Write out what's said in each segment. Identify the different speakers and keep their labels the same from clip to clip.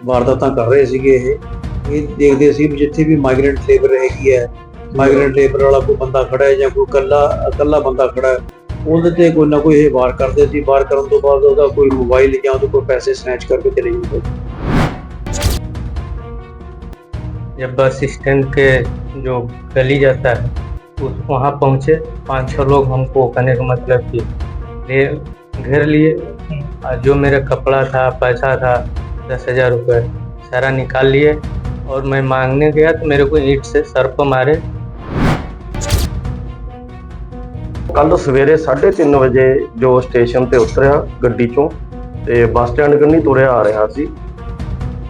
Speaker 1: ਵਾਰਦਾਤਾਂ ਕਰ ਰਹੇ ਸੀਗੇ ਇਹ ਇਹ ਦੇਖਦੇ ਸੀ ਵੀ ਜਿੱਥੇ ਵੀ ਮਾਈਗ੍ਰੈਂਟ ਲੇਬਰ ਹੈਗੀ ਹੈ ਮਾਈਗ੍ਰੈਂਟ ਲੇਬਰ ਵਾਲਾ ਕੋਈ ਬੰਦਾ ਖੜਾ ਹੈ ਜਾਂ ਕੋਈ ਇਕੱਲਾ ਇਕੱਲਾ ਬੰਦਾ ਖੜਾ ਹੈ ਉਹਦੇ ਤੇ ਕੋਈ ਨਾ ਕੋਈ ਇਹ ਵਾਰ ਕਰਦੇ ਸੀ ਵਾਰ ਕਰਨ ਤੋਂ ਬਾਅਦ ਉਹਦਾ ਕੋਈ ਮੋਬਾਈਲ ਜਾਂ ਉਹਦੇ ਕੋਈ ਪੈਸੇ ਸਨੈਚ ਕਰਕੇ ਚਲੇ ਜਾਂਦੇ
Speaker 2: जब बस स्टैंड के जो गली जाता है उस वहाँ पहुँचे पाँच छः लोग हमको कहने का मतलब कि ले घेर लिए और जो मेरा कपड़ा था पैसा था दस हज़ार रुपये सारा निकाल लिए और मैं मांगने गया तो मेरे को ईंट से सर पर मारे
Speaker 3: ਕੱਲ ਸਵੇਰੇ 3:30 ਵਜੇ ਜੋ ਸਟੇਸ਼ਨ ਤੇ ਉਤਰਿਆ ਗੱਡੀ ਚੋਂ ਤੇ ਬੱਸ ਸਟੈਂਡ ਕੰਨੀ ਤੁਰਿਆ ਆ ਰਿਹਾ ਸੀ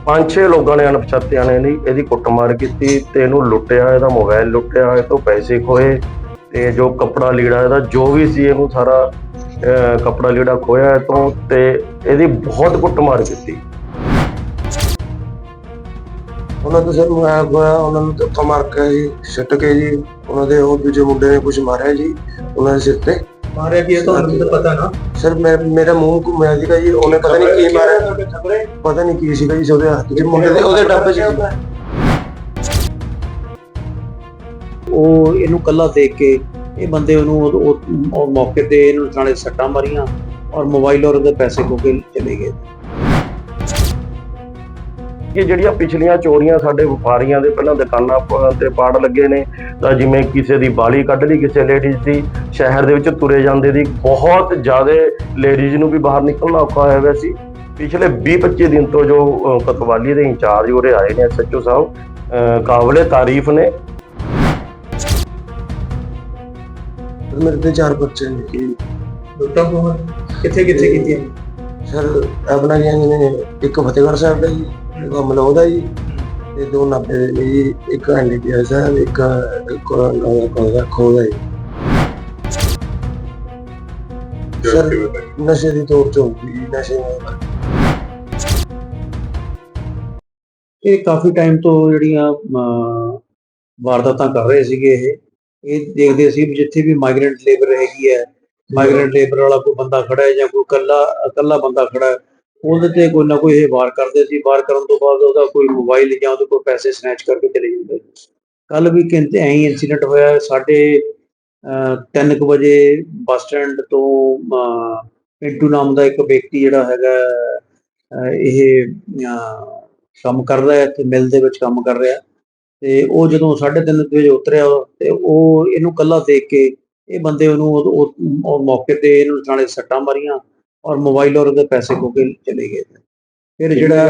Speaker 3: ਪੰਜ ਛੇ ਲੋਕਾਂ ਨੇ ਅਣਪਛਾਤਿਆਂ ਨੇ ਨਹੀਂ ਇਹਦੀ ਕੁੱਟਮਾਰ ਕੀਤੀ ਤੇ ਇਹਨੂੰ ਲੁੱਟਿਆ ਇਹਦਾ ਮੋਬਾਈਲ ਲੁੱਟਿਆ ਇਹ ਤੋਂ ਪੈਸੇ ਖੋਏ ਤੇ ਜੋ ਕੱਪੜਾ ਲੀੜਾ ਇਹਦਾ ਜੋ ਵੀ ਸੀ ਇਹਨੂੰ ਸਾਰਾ ਅਹ, ਕੱਪੜਾ ਲੀੜਾ ਖੋਇਆ ਇਹ ਤੋਂ ਤੇ ਇਹਦੀ ਬਹੁਤ ਕੁੱਟਮਾਰ ਕੀਤੀ
Speaker 4: ਉਹਨਾਂ ਤੋਂ ਸਰ ਮੈਂ ਹੋਇਆ ਉਹਨਾਂ ਨੂੰ ਧੱਕਾ ਮਾਰ ਕੇ ਜੀ ਸਿੱਟ ਕੇ ਜੀ ਉਹਨਾਂ ਦੇ ਉਹ ਦੂਜੇ ਮੁੰਡੇ ਨੇ ਕੁਝ ਮਾਰਿਆ ਜੀ ਉਹਨਾਂ ਦੇ ਸਿਰ ਤੇ।
Speaker 1: ਮਾਰਿਆ ਕੀ ਤੁਹਾਨੂੰ ਤਾਂ ਪਤਾ ਨਾ।
Speaker 4: ਸਰ ਮੈਂ ਮੇਰਾ ਮੂੰਹ ਘੁੰਮਿਆ ਸੀਗਾ ਜੀ ਉਹਨੇ ਪਤਾ ਨਹੀਂ ਕੀ ਮਾਰਿਆ। ਪਤਾ ਨਹੀਂ ਕੀ ਸੀਗਾ ਜੀ ਉਹਦੇ ਹੱਥ 'ਚ ਮੁੰਡੇ ਦੇ ਉਹਦੇ ਡੱਬੇ 'ਚ।
Speaker 1: ਉਹ ਇਹਨੂੰ ਕੱਲਾ ਦੇਖ ਕੇ ਇਹ ਬੰਦੇ ਉਹਨੂੰ ਉਹ- ਮੌਕੇ ਤੇ ਇਹਨੂੰ ਨਾਲੇ ਸੱਟਾਂ ਮਾਰੀਆਂ ਔਰ ਮੋਬਾਈਲ ਔਰ ਉਹਦੇ ਪੈਸੇ ਖੋ ਕੇ ਚਲੇ ਗਏ।
Speaker 3: ਕਿ ਜਿਹੜੀਆਂ ਪਿਛਲੀਆਂ ਚੋਰੀਆਂ ਸਾਡੇ ਵਪਾਰੀਆਂ ਦੇ ਪਹਿਲਾਂ ਦੁਕਾਨਾਂ ਤੇ ਪਾੜ ਲੱਗੇ ਨੇ ਤਾਂ ਜਿਵੇਂ ਕਿਸੇ ਦੀ ਬਾਲੀ ਕੱਢ ਲਈ ਕਿਸੇ ਲੇਡੀਜ਼ ਦੀ ਸ਼ਹਿਰ ਦੇ ਵਿੱਚ ਤੁਰੇ ਜਾਂਦੇ ਦੀ ਬਹੁਤ ਜ਼ਿਆਦਾ ਲੇਡੀਜ਼ ਨੂੰ ਵੀ ਬਾਹਰ ਨਿਕਲਣਾ ਔਖਾ ਹੋਇਆ ਹੋਇਆ ਸੀ। ਪਿਛਲੇ 20-25 ਦਿਨ ਤੋਂ ਜੋ ਕੋਤਵਾਲੀ ਦੇ ਇੰਚਾਰਜ ਉਰੇ ਆਏ ਨੇ ਐਸਐਚਓ ਸਾਹਿਬ ਕਾਬਲੇ ਤਾਰੀਫ ਨੇ।
Speaker 4: ਮੇਰੇ ਤੇ ਚਾਰ ਬੱਚੇ ਨੇ। ਜੀ
Speaker 1: ਲੁੱਟਾਂ ਕੋ ਕਿੱਥੇ ਕਿੱਥੇ ਕੀਤੀਆਂ?
Speaker 4: ਸਰ ਆਪਣਾ ਜੀ ਨੇ ਇੱਕ ਫਤਿਹਗੜ੍ਹ ਸਾਹਿਬ ਦਾ ਜੀ। ਇੱਕ ਮਲੌਦ ਜੀ। ਤੇ ਦੋ ਨਾਭੇ ਦੇ ਇੱਕ ਐਨਡੀਪੀਐਸ ਹੈ ਇੱਕ ਕੋਲਾ ਖੋਦਾ ਜੀ। ਸਰ ਨਸ਼ੇ ਦੀ ਤੋੜ ਚੌਂਕੀ ਨਸ਼ੇ ਨਾਲ।
Speaker 1: ਇਹ ਕਾਫੀ ਟਾਈਮ ਤੋਂ ਜਿਹੜੀਆਂ ਅਮ, ਵਾਰਦਾਤਾਂ ਕਰ ਰਹੇ ਸੀਗੇ ਇਹ। ਇਹ ਦੇਖਦੇ ਸੀ ਵੀ ਜਿੱਥੇ ਵੀ ਮਾਈਗ੍ਰੈਂਟ ਲੇਬਰ ਹੈਗੀ ਹੈ ਮਾਈਗ੍ਰੈਂਟ ਲੇਬਰ ਵਾਲਾ ਕੋਈ ਬੰਦਾ ਖੜਾ ਹੈ ਜਾਂ ਕੋਈ ਇਕੱਲਾ ਇਕੱਲਾ ਬੰਦਾ ਖੜਾ ਉਹਦੇ ਤੇ ਕੋਈ ਨਾ ਕੋਈ ਇਹ ਵਾਰ ਕਰਦੇ ਸੀ, ਵਾਰ ਕਰਨ ਤੋਂ ਬਾਅਦ ਉਹਦਾ ਕੋਈ ਮੋਬਾਈਲ ਜਾਂ ਉਹਦੇ ਕੋਲ ਪੈਸੇ ਸਨੈਚ ਕਰਕੇ ਚਲੇ ਜਾਂਦੇ ਕੱਲ ਵੀ ਕਹਿੰਦੇ ਐਂ ਇਨਸੀਡੈਂਟ ਹੋਇਆ, ਸਾਡੇ 3:00 ਵਜੇ ਬੱਸ ਸਟੈਂਡ ਤੋਂ ਪਿੰਟੂ ਨਾਮ ਦਾ ਇੱਕ ਵਿਅਕਤੀ ਜਿਹੜਾ ਹੈਗਾ ਇਹ ਕੰਮ ਕਰਦਾ ਹੈ ਤੇ ਮਿਲ ਦੇ ਵਿੱਚ ਕੰਮ ਕਰ ਰਿਹਾ ਤੇ ਉਹ ਜਦੋਂ 3:30 ਵਜੇ ਉਤਰਿਆ ਤੇ ਉਹ ਇਹਨੂੰ ਕੱਲਾ ਦੇਖ ਕੇ ਇਹ ਬੰਦੇ ਉਹਨੂੰ ਉਹ ਮੌਕੇ ਤੇ ਇਹਨੂੰ ਨਾਲੇ ਸੱਟਾਂ ਮਾਰੀਆਂ। ਔਰ ਮੋਬਾਈਲ ਔਰ ਉਹਦੇ ਪੈਸੇ ਖੋ ਕੇ ਚਲੇ ਗਏ ਫਿਰ ਜਿਹੜਾ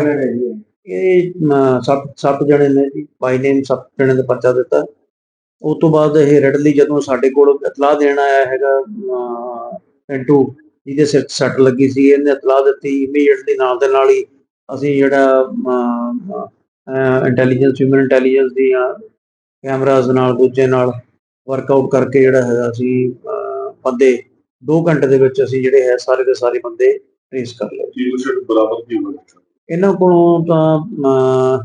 Speaker 1: ਇਹ ਸੱਤ ਸੱਤ ਜਣੇ ਨੇ ਜੀ। ਬਾਈ ਨੇਮ ਸੱਤ ਜਣੇ ਦਾ ਪਰਚਾ ਦਿੱਤਾ। ਉਸ ਤੋਂ ਬਾਅਦ ਇਹ ਰੈਡਲੀ ਜਦੋਂ ਸਾਡੇ ਕੋਲ ਇਤਲਾਹ ਦੇਣ ਆਇਆ ਹੈਗਾ ਪਿੰਟੂ ਜਿਹਦੇ ਸਿਰ ਸੱਟ ਲੱਗੀ ਸੀ ਇਹਨੇ ਇਤਲਾਹ ਦਿੱਤੀ ਇਮੀਡੀਏਟਲੀ ਨਾਲ ਦੇ ਨਾਲ ਹੀ ਅਸੀਂ ਜਿਹੜਾ ਇੰਟੈਲੀਜੈਂਸ ਹਿਊਮਨ ਇੰਟੈਲੀਜੈਂਸ ਦੀਆਂ ਕੈਮਰਾਜ਼ ਨਾਲ ਦੂਜੇ ਨਾਲ ਵਰਕਆਊਟ ਕਰਕੇ ਜਿਹੜਾ ਹੈਗਾ ਅਸੀਂ ਅਹ, ਬੰਦੇ 2 ਘੰਟੇ ਦੇ ਵਿੱਚ ਅਸੀਂ ਜਿਹੜੇ ਹੈ ਸਾਰੇ ਦੇ ਸਾਰੇ ਬੰਦੇ ਟ੍ਰੇਸ ਕਰ ਲਏ।
Speaker 5: ਕੀ ਕੁਛ ਬਰਾਬਰ ਕੀ ਹੋਇਆ
Speaker 1: ਇਹਨਾਂ ਕੋਲੋਂ ਤਾਂ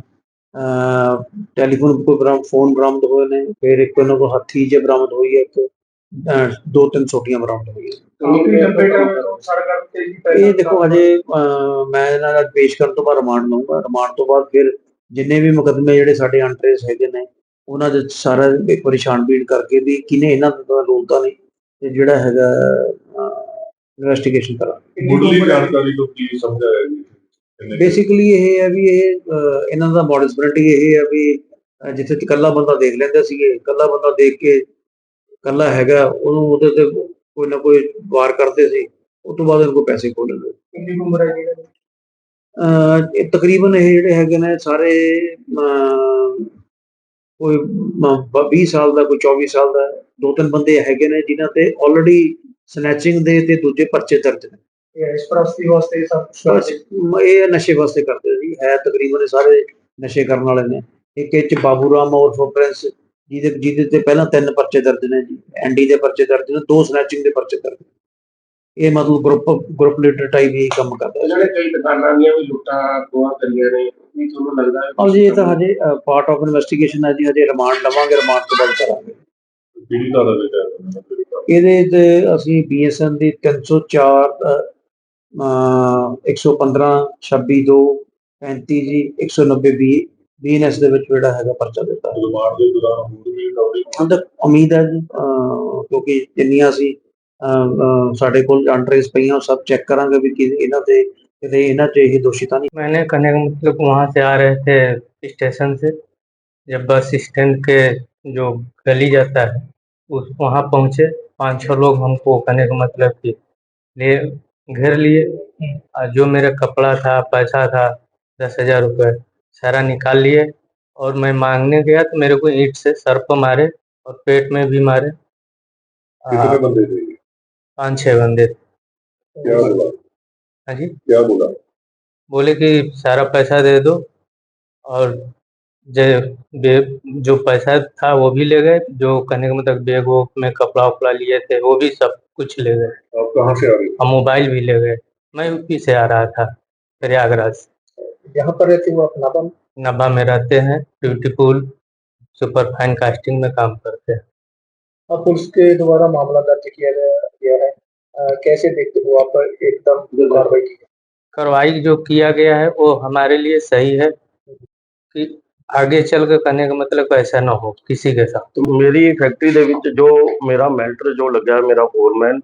Speaker 1: ਟੈਲੀਫੋਨ ਕੋਈ ਬਰਾਮਦ ਫੋਨ ਬਰਾਮਦ ਹੋਏ ਨੇ ਫਿਰ ਇੱਕ ਉਹਨਾਂ ਕੋਲ ਹੱਥੀ ਜੇ ਬਰਾਮਦ ਹੋਈ ਹੈ ਇੱਕ ਦੋ ਤਿੰਨ ਛੋਟੀਆਂ ਬਰਾਮਦ ਹੋਈਆਂ। ਇਹ ਦੇਖੋ ਹਜੇ ਅਹ, ਮੈਂ ਇਹਨਾਂ ਦਾ ਪੇਸ਼ ਕਰਨ ਤੋਂ ਬਾਅਦ ਰਿਮਾਂਡ ਲਊਂਗਾ। ਰਿਮਾਂਡ ਤੋਂ ਬਾਅਦ ਫਿਰ ਜਿੰਨੇ ਵੀ ਮੁਕੱਦਮੇ ਜਿਹੜੇ ਸਾਡੇ ਅਨਟ੍ਰੇਸ ਹੈਗੇ ਨੇ ਉਹਨਾਂ ਦੇ ਸਾਰਾ ਇੱਕ ਵਾਰੀ ਛਾਣਬੀਣ ਕਰਕੇ ਵੀ ਕਿਨੇ ਇਹਨਾਂ ਦਾ ਰੋਲ ਤਾਂ ਨਹੀਂ। ਤੇ ਜਿਹੜਾ ਹੈਗਾ ਇਨਵੈਸਟੀਗੇਸ਼ਨ ਕਰਾਂਗੇ।
Speaker 5: ਮੁੱਢਲੀ ਜਾਣਕਾਰੀ ਤੋਂ ਕੀ ਸਮਝਾਇਆ ਜੀ?
Speaker 1: ਬੇਸਿਕਲੀ ਇਹ ਹੈ ਵੀ ਇਹ ਇਹਨਾਂ ਦਾ ਮੋਡਸ ਬ੍ਰਿੰਟੀ ਇਹ ਹੈ ਵੀ ਜਿੱਥੇ ਇਕੱਲਾ ਬੰਦਾ ਦੇਖ ਲੈਂਦੇ ਸੀਗੇ ਇਕੱਲਾ ਬੰਦਾ ਦੇਖ ਕੇ ਇਕੱਲਾ ਹੈਗਾ ਉਹਨੂੰ ਉਹਦੇ ਤੇ ਕੋਈ ਨਾ ਕੋਈ ਵਾਰ ਕਰਦੇ ਸੀ ਉਸ ਤੋਂ ਬਾਅਦ ਇਹਨਾਂ ਕੋਲ ਪੈਸੇ ਖੋਹ ਲੈਂਦੇ।
Speaker 5: ਕਿੰਨੀ ਉਮਰ ਹੈ? ਜੀ
Speaker 1: ਇਹ ਤਕਰੀਬਨ ਇਹ ਜਿਹੜੇ ਹੈਗੇ ਨੇ ਸਾਰੇ ਅਹ, ਕੋਈ 20 ਸਾਲ ਦਾ ਕੋਈ 24 ਸਾਲ ਦਾ ਦੋ ਤਿੰਨ ਬੰਦੇ ਹੈਗੇ ਨੇ ਜਿਨ੍ਹਾਂ ਤੇ ਆਲਰੇਡੀ ਸਨੈਚਿੰਗ ਦੇ ਤੇ ਦੂਜੇ ਪਰਚੇ ਦਰਜ ਨੇ।
Speaker 5: ਇਸ ਪ੍ਰਸਤੀ ਵਾਸਤੇ ਸਭ
Speaker 1: ਇਹ ਨਸ਼ੇ ਵਾਸਤੇ ਕਰਦੇ ਸੀ ਹੈ ਤਕਰੀਬਨ ਇਹ ਸਾਰੇ ਨਸ਼ੇ ਕਰਨ ਵਾਲੇ ਨੇ। ਇੱਕ ਇਹ ਚ ਬਾਬੂ ਰਾਮ ਔਰ ਫੋਪਰੈਂਸ ਜਿਹਦੇ ਜਿਹਦੇ ਤੇ ਪਹਿਲਾਂ ਤਿੰਨ ਪਰਚੇ ਦਰਜ ਨੇ ਜੀ। ਐਨਡੀ ਦੇ ਪਰਚੇ ਦਰਜ ਨੇ ਦੋ ਸਨੈਚਿੰਗ ਦੇ ਪਰਚੇ ਦਰਜ ਨੇ। ਇਹ ਮਤਲਬ ਗਰੁੱਪ ਗਰੁੱਪ ਲੀਡਰ ਟਾਈਪ ਹੀ ਕੰਮ ਕਰਦਾ
Speaker 5: ਜਿਹੜੇ ਕਈ ਦੁਕਾਨਾਂ ਦੀਆਂ ਵੀ ਲੁੱਟਾਂ ਖੋਹਾਂ ਕਰੀਆਂ ਨੇ ਕੀ ਤੁਹਾਨੂੰ ਲੱਗਦਾ ਹੈ
Speaker 1: ਹਾਂ ਜੀ ਇਹ ਤਾਂ ਹਜੇ ਪਾਰਟ ਆਫ ਇਨਵੈਸਟੀਗੇਸ਼ਨ ਹੈ ਜੀ ਹਜੇ ਰਿਮਾਂਡ ਲਵਾਂਗੇ ਰਿਮਾਂਡ ਤੋਂ ਬਾਅਦ ਕਰਾਂਗੇ।
Speaker 5: ਕਿਹੜੀ ਧਾਰਾ ਦੇ ਤਹਿਤ
Speaker 1: ਇਹਦੇ ਤੇ ਅਸੀਂ ਬੀਐਸਐਨ ਦੀ 304 ਅ, ਅ, 115 26 2 35 ਜੀ 190 ਬੀ ਬੀਐਨਐਸ ਦੇ ਵਿੱਚ ਜਿਹੜਾ ਹੈਗਾ ਪਰਚਾ ਦਿੱਤਾ। ਹੈ
Speaker 6: ਰਿਮਾਂਡ ਦੇ ਦੌਰਾਨ ਹੋਰ ਵੀ
Speaker 1: ਉਮੀਦ ਹੈ ਜੀ ਕਿਉਂਕਿ ਜਿੰਨੀਆਂ ਅਹ, ਸਾਡੇ ਕੋਲ ਅੰਡਰੇਸ ਪਈਆਂ ਉਹ ਸਭ ਚੈੱਕ ਕਰਾਂਗੇ ਵੀ ਕਿ ਇਹਨਾਂ ਤੇ ना दोषिता नहीं।
Speaker 2: मैंने कहने का मतलब वहाँ से आ रहे थे स्टेशन से। जब बस स्टैंड के जो गली जाता है उस वहाँ पहुँचे। पाँच छः लोग हमको कहने का मतलब कि ले घेर लिए। और जो मेरा कपड़ा था पैसा था दस हज़ार रुपये सारा निकाल लिए। और मैं मांगने गया तो मेरे को ईट से सर पर मारे और पेट में भी मारे। पाँच छः बंदे थे। हाँ जी।
Speaker 6: क्या बोला?
Speaker 2: बोले कि सारा पैसा दे दो और जो जो पैसा था वो भी ले गए जो कहने का मतलब बैग वोग में कपड़ा उपड़ा लिए थे वो भी सब कुछ ले गए।
Speaker 6: आप कहाँ से आ रहे
Speaker 2: और मोबाइल भी ले गए। मैं यूपी से आ रहा था प्रयागराज। से
Speaker 5: यहाँ पर रहते हो आप नाभा में?
Speaker 2: नभा में रहते हैं ब्यूटीफुल सुपर फाइन कास्टिंग में काम करते हैं।
Speaker 5: अब पुलिस के द्वारा मामला दर्ज किया गया कैसे देखते हो आप एकदम कार्रवाई की
Speaker 2: कार्रवाई जो किया गया है वो हमारे लिए सही है कि आगे चल के कहने का मतलब ऐसा ना हो किसी के साथ
Speaker 3: ਤੇ ਮੇਰੀ ਫੈਕਟਰੀ ਦੇ ਵਿੱਚ ਜੋ ਮੇਰਾ ਮੈਲਟਰ ਜੋ ਲੱਗਿਆ ਮੇਰਾ ਫੋਰਮੈਨ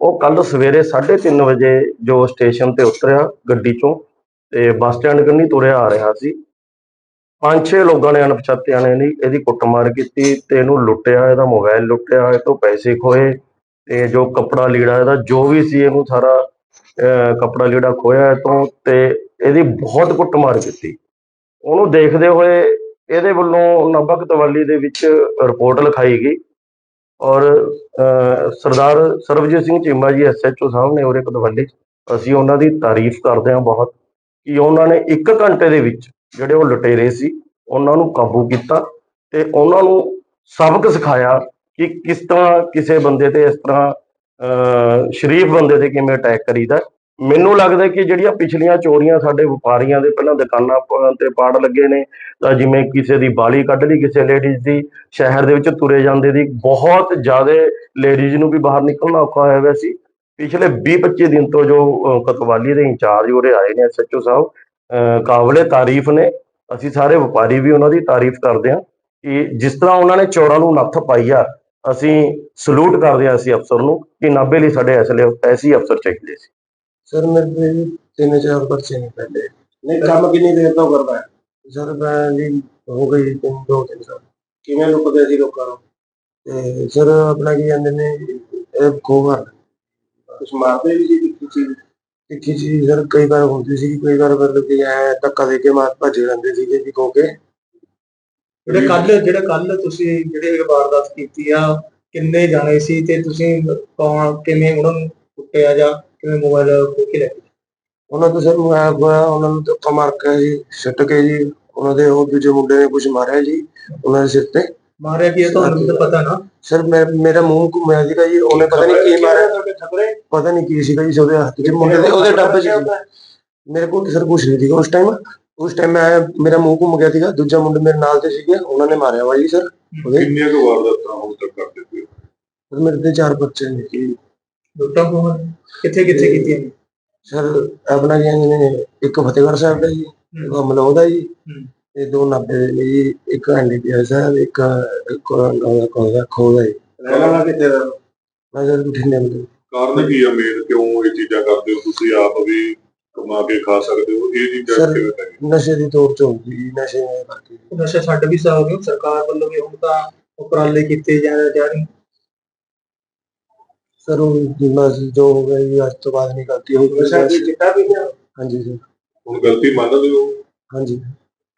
Speaker 3: ਉਹ ਕੱਲ ਸਵੇਰੇ 3:30 ਵਜੇ ਜੋ ਸਟੇਸ਼ਨ ਤੇ ਉਤਰਿਆ ਗੱਡੀ ਚੋਂ ਤੇ ਬੱਸ ਸਟੈਂਡ ਕੰਨੀ ਤੁਰਿਆ ਆ ਰਿਹਾ ਸੀ ਪੰਜ ਛੇ ਲੋਕਾਂ ਨੇ ਅਣਪਛਾਤਿਆਂ ਨੇ ਨਹੀਂ ਇਹਦੀ ਕੁੱਟਮਾਰ ਕੀਤੀ ਤੇ ਇਹਨੂੰ ਲੁੱਟਿਆ ਇਹਦਾ ਮੋਬਾਈਲ ਲੁੱਟਿਆ ਇਹ ਤੋਂ ਪੈਸੇ ਖੋਏ ਤੇ ਜੋ ਕੱਪੜਾ ਲੀੜਾ ਇਹਦਾ ਜੋ ਵੀ ਸੀ ਇਹਨੂੰ ਸਾਰਾ ਅਹ, ਕੱਪੜਾ ਲੀੜਾ ਖੋਇਆ ਇਹ ਤੋਂ ਤੇ ਇਹਦੀ ਬਹੁਤ ਕੁੱਟਮਾਰ ਕੀਤੀ ਉਹਨੂੰ ਦੇਖਦੇ ਹੋਏ ਇਹਦੇ ਵੱਲੋਂ ਨਾਭਾ ਕਤਵਾਲੀ ਦੇ ਵਿੱਚ ਰਿਪੋਰਟ ਲਿਖਾਈ ਗਈ ਔਰ ਸਰਦਾਰ ਸਰਬਜੀਤ ਸਿੰਘ ਚੀਮਾ ਜੀ ਐਸਐਚਓ ਸਾਹਿਬ ਨੇ ਉਰੇ ਕਤਵਾਲੀ 'ਚ। ਅਸੀਂ ਉਹਨਾਂ ਦੀ ਤਾਰੀਫ ਕਰਦੇ ਹਾਂ ਬਹੁਤ ਕਿ ਉਹਨਾਂ ਨੇ 1 ਘੰਟੇ ਦੇ ਵਿੱਚ ਜਿਹੜੇ ਉਹ ਲੁਟੇਰੇ ਸੀ ਉਹਨਾਂ ਨੂੰ ਕਾਬੂ ਕੀਤਾ ਤੇ ਉਹਨਾਂ ਨੂੰ ਸਬਕ ਸਿਖਾਇਆ ਕਿ ਕਿਸ ਤਰ੍ਹਾਂ ਕਿਸੇ ਬੰਦੇ ਤੇ ਇਸ ਤਰ੍ਹਾਂ ਅਹ, ਸ਼ਰੀਫ ਬੰਦੇ ਤੇ ਕਿਵੇਂ ਅਟੈਕ ਕਰੀਦਾ। ਮੈਨੂੰ ਲੱਗਦਾ ਕਿ ਜਿਹੜੀਆਂ ਪਿਛਲੀਆਂ ਚੋਰੀਆਂ ਸਾਡੇ ਵਪਾਰੀਆਂ ਦੇ ਪਹਿਲਾਂ ਦੁਕਾਨਾਂ ਤੇ ਪਾੜ ਲੱਗੇ ਨੇ ਤਾਂ ਜਿਵੇਂ ਕਿਸੇ ਦੀ ਬਾਲੀ ਕੱਢ ਲਈ ਕਿਸੇ ਲੇਡੀਜ਼ ਦੀ ਸ਼ਹਿਰ ਦੇ ਵਿੱਚ ਤੁਰੇ ਜਾਂਦੇ ਦੀ ਬਹੁਤ ਜ਼ਿਆਦਾ ਲੇਡੀਜ਼ ਨੂੰ ਵੀ ਬਾਹਰ ਨਿਕਲਣਾ ਔਖਾ ਹੋਇਆ ਹੋਇਆ ਸੀ। ਪਿਛਲੇ 20-25 ਦਿਨ ਤੋਂ ਜੋ ਅਹ, ਕਤਵਾਲੀ ਦੇ ਇੰਚਾਰਜ ਉਰੇ ਆਏ ਨੇ ਐਸਐਚਓ ਸਾਹਿਬ ਅਹ, ਕਾਬਲੇ ਤਾਰੀਫ ਨੇ। ਅਸੀਂ ਸਾਰੇ ਵਪਾਰੀ ਵੀ ਉਹਨਾਂ ਦੀ ਤਾਰੀਫ ਕਰਦੇ ਹਾਂ ਕਿ ਜਿਸ ਤਰ੍ਹਾਂ ਉਹਨਾਂ ਨੇ ਚੋਰਾਂ ਨੂੰ ਨੱਥ ਪਾਈ ਆ ਅਸੀਂ ਸਲੂਟ ਕਰਦੇ ਹਾਂ ਅਸੀਂ ਅਫਸਰ ਨੂੰ ਕਿ ਨਾਭੇ ਲਈ ਸਾਡੇ ਐਸਲੇ ਐਸੀ ਅਫਸਰ ਚਾਹੀਦੇ ਸੀ।
Speaker 4: ਸਰ, ਮੇਰੇ ਤਿੰਨ ਚਾਰ ਬੱਚੇ ਨੇ ਪਹਿਲੇ
Speaker 5: ਨਹੀਂ, ਕੰਮ ਕਿੰਨੀ ਦੇਰ ਤੋਂ ਕਰਦਾ ਹੈ?
Speaker 4: ਸਰ, ਮੈਂ ਜੀ ਹੋ ਗਈ ਤਿੰਨ, ਦੋ, ਤਿੰਨ ਸਾਲ।
Speaker 5: ਕਿਵੇਂ ਲੁਕਦੇ ਸੀ ਲੋਕਾਂ ਨੂੰ?
Speaker 4: ਤੇ ਸਰ, ਆਪਣਾ ਕੀ ਕਹਿੰਦੇ ਨੇ, ਇਹ
Speaker 5: ਕੋਵਰ ਕੁਛ ਮਾਰਦੇ ਵੀ ਸੀ
Speaker 4: ਕਿ ਚੀਜ਼? ਕਿ ਸਰ, ਕਈ ਵਾਰ ਹੁੰਦੀ ਸੀ ਕਈ ਵਾਰ ਮਤਲਬ ਕਿ ਐ ਧੱਕਾ ਦੇ ਕੇ ਮਾਰ ਭੱਜੇ ਜਾਂਦੇ ਸੀਗੇ ਜੀ ਕੋ।
Speaker 5: ਜਿਹੜੇ ਕੱਲ ਜਿਹੜਾ ਕੱਲ ਤੁਸੀਂ ਜਿਹੜੇ ਵਾਰਦਾਤ ਕੀਤੀ ਆ ਕਿੰਨੇ ਜਾਣੇ ਸੀ ਤੇ ਤੁਸੀਂ ਕੌਣ ਕਿਵੇਂ ਉਹਨਾਂ ਨੂੰ ਕੁੱਟਿਆ ਜਾਂ ਕਿਵੇਂ ਮੋਬਾਈਲ ਖੋ ਕੇ ਲੈ ਗਏ?
Speaker 4: ਉਹਨਾਂ ਤੋਂ ਸਰ ਉਹਨਾਂ ਨੂੰ ਧੱਕਾ ਮਾਰ ਕੇ ਜੀ ਸਿੱਟ ਕੇ ਜੀ ਉਹਨਾਂ ਦੇ ਉਹ ਦੂਜੇ ਮੁੰਡੇ ਨੇ ਕੁਝ ਮਾਰਿਆ ਜੀ ਉਹਨਾਂ ਦੇ ਸਿਰ ਤੇ।
Speaker 5: ਮਾਰਿਆ ਕੀ ਹੈ ਤੁਹਾਨੂੰ ਤਾਂ ਪਤਾ ਨਾ।
Speaker 4: ਸਰ ਮੈਂ ਮੇਰਾ ਮੂੰਹ ਘੁੰਮਿਆ ਸੀਗਾ ਜੀ ਉਹਨੇ ਪਤਾ ਨਹੀਂ ਕੀ ਮਾਰਿਆ। ਪਤਾ ਨਹੀਂ ਕੀ ਸੀਗਾ ਜੀ ਉਹਦੇ ਹੱਥ 'ਚ ਮੁੰਡੇ ਦੇ ਉਹਦੇ ਡੱਬੇ 'ਚ। ਮੇਰੇ ਕੋਲ ਸਰ ਕੁਝ ਨਹੀਂ ਸੀਗਾ ਉਸ ਟਾਈਮ ਉਸ ਟਾਈਮ ਮੈਂ ਮੇਰਾ ਮੂੰਹ ਘੁੰਮ ਗਿਆ ਸੀਗਾ ਦੂਜਾ ਮੁੰਡਾ ਮੇਰੇ ਨਾਲ ਤੇ ਸੀਗੇ ਉਹਨਾਂ ਨੇ ਮਾਰਿਆ ਵਾ ਜੀ ਸਰ ਉਹਦੇ।
Speaker 6: ਕਿੰਨੀਆਂ ਕੁ ਵਾਰਦਾਤਾਂ ਹੁਣ ਤੱਕ ਕਰ ਦਿੱਤੇ
Speaker 4: ਸਰ ਮੇਰੇ ਤੇ ਚਾਰ ਬੱਚੇ ਨੇ। ਜੀ
Speaker 5: ਲੁੱਟਾਂ ਖੋਹਾਂ ਕਿੱਥੇ ਕਿੱਥੇ ਕੀਤੀਆਂ ਨੇ?
Speaker 4: ਸਰ ਆਪਣਾ ਕਹਿੰਦੇ ਨੇ ਇੱਕ ਫਤਿਹਗੜ੍ਹ ਸਾਹਿਬ ਦਾ ਜੀ ਇੱਕ ਮਲੌਦ ਦਾ ਜੀ ਤੇ ਦੋ ਨਾਭੇ ਦੇ ਨੇ ਜੀ ਇੱਕ ਐਨਡੀਪੀਐਸ ਹੈ ਇੱਕ ਕੋਲਾ ਕੋਲਾ ਖੋਦਾ ਜੀ।
Speaker 5: ਰਹਿਣ ਵਾਲਾ ਕਿੱਥੇ ਦਾ?
Speaker 4: ਮੈਂ ਸਰ ਬਠਿੰਡੇ ਤੋਂ
Speaker 6: ਕਾਰਨ ਕੀ ਆ ਮੇਨ ਕਿਉਂ ਇਹ ਚੀਜ਼ਾਂ ਕਰਦੇ ਹੋ? ਤੁਸੀਂ ਆਪ ਵੀ ਕਮਾ ਕੇ ਖਾ ਸਕਦੇ ਹੋ ਇਹ ਚੀਜ਼ਾਂ
Speaker 4: Sir,
Speaker 6: ਕਿਵੇਂ ਤੱਕ
Speaker 4: ਨਸ਼ੇ ਦੀ ਤੋੜ ਚ ਹੋਊਗੀ ਜੀ ਨਸ਼ੇ ਦੇ ਕਰਕੇ।
Speaker 5: ਨਸ਼ਾ ਛੱਡ ਵੀ ਸਕਦੇ ਹੋ ਸਰਕਾਰ ਵੱਲੋਂ ਵੀ ਹੁਣ ਤਾਂ ਉਪਰਾਲੇ ਕੀਤੇ ਜਾ ਜਾ ਰਹੇ।
Speaker 4: ਸਰ ਉਹ ਬਸ ਜੋ ਹੋ ਗਿਆ ਜੀ ਅੱਜ ਤੋਂ ਬਾਅਦ ਨਹੀਂ ਗਲਤੀ ਹੋਊਗੀ
Speaker 5: ਨਸ਼ਾ ਕੀ ਚਿੱਟਾ ਵੀ ਗਿਆ।
Speaker 4: ਹਾਂਜੀ ਸਰ।
Speaker 6: ਹੁਣ ਗਲਤੀ ਮੰਨਦੇ ਹੋ
Speaker 4: ਹਾਂਜੀ।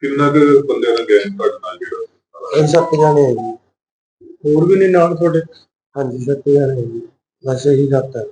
Speaker 6: ਕਿੰਨਾ ਕੁ ਬੰਦਿਆਂ ਦਾ ਗੈਂਗ ਤੁਹਾਡੇ ਨਾਲ ਜਿਹੜਾ?
Speaker 4: ਇਹ ਸੱਤ ਜਾਣੇ ਹੈ ਜੀ।
Speaker 5: ਹੋਰ ਵੀ ਨੇ ਨਾਲ ਤੁਹਾਡੇ?
Speaker 4: ਹਾਂਜੀ ਸੱਤ ਜਾਣੇ ਹੈ ਜੀ। ਬਸ ਇਹੀ ਸੱਤ ਹੈ